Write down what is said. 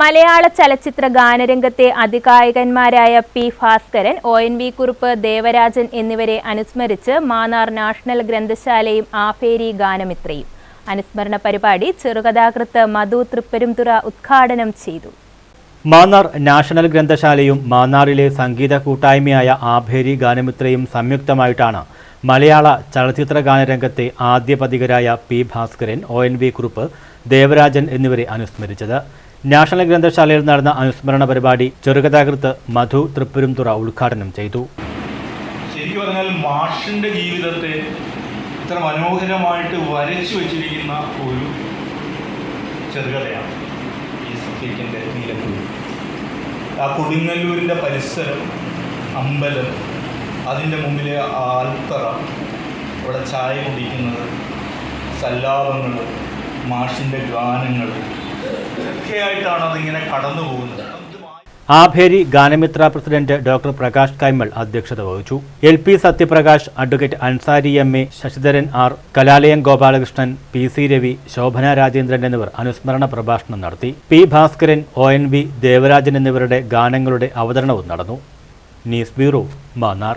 മലയാള ചലച്ചിത്ര ഗാനരംഗത്തെ അതികായകന്മാരായ P Bhaskaran O N V Kurup Devarajan എന്നിവരെ അനുസ്മരിച്ച് മാന്നാർ നാഷണൽ ഗ്രന്ഥശാലയും ആഫേരി ഗാനമിത്രയും. അനുസ്മരണ പരിപാടി ചെറുകഥാകൃത്ത് മധു തൃപ്പരുംതുറ ഉദ്ഘാടനം ചെയ്തു. മാന്നാർ നാഷണൽ ഗ്രന്ഥശാലയും മാന്നാറിലെ സംഗീത കൂട്ടായ്മയായ ആഭേരി ഗാനമിത്രയും സംയുക്തമായിട്ടാണ് മലയാള ചലച്ചിത്ര ഗാനരംഗത്തെ ആദ്യ പതികരായ P Bhaskaran O N V Kurup Devarajan എന്നിവരെ അനുസ്മരിച്ചത്. നാഷണൽ ഗ്രന്ഥശാലയിൽ നടന്ന അനുസ്മരണ പരിപാടി ചെറുകഥാകൃത്ത് മധു തൃപ്പുരുംതുറ ഉദ്ഘാടനം ചെയ്തു. ശരിക്കും പറഞ്ഞാൽ മാഷിന്റെ ജീവിതത്തെ ഇത്ര മനോഹരമായിട്ട് വരച്ചു വച്ചിരിക്കുന്ന ഒരു ചെറുകഥയാണ് ഈ സബ്ജക്റ്റിന്റെ നീലക്കുഴി ആ കൊടുങ്ങല്ലൂരിന്റെ പരിസരം അമ്പലം അതിന്റെ മുമ്പിലെ ആൽത്തറ അവിടെ ചായ കുടിക്കുന്നത് സല്ലാപങ്ങൾ മാഷിന്റെ ഗാനങ്ങൾ ഒക്കെയായിട്ടാണ് അതിങ്ങനെ കടന്നു പോകുന്നത്. ആഭേരി ഗാനമിത്ര പ്രസിഡന്റ് ഡോക്ടർ പ്രകാശ് കൈമൾ അധ്യക്ഷത വഹിച്ചു. L P Sathyaprakash advocate Ansari M A Sasidharan R Kalalayam Gopalakrishnan P C Ravi Sobhana Rajendran എന്നിവർ അനുസ്മരണ പ്രഭാഷണം നടത്തി. P Bhaskaran O N V Devarajan എന്നിവരുടെ ഗാനങ്ങളുടെ അവതരണവും നടന്നു. News bureau Mannar.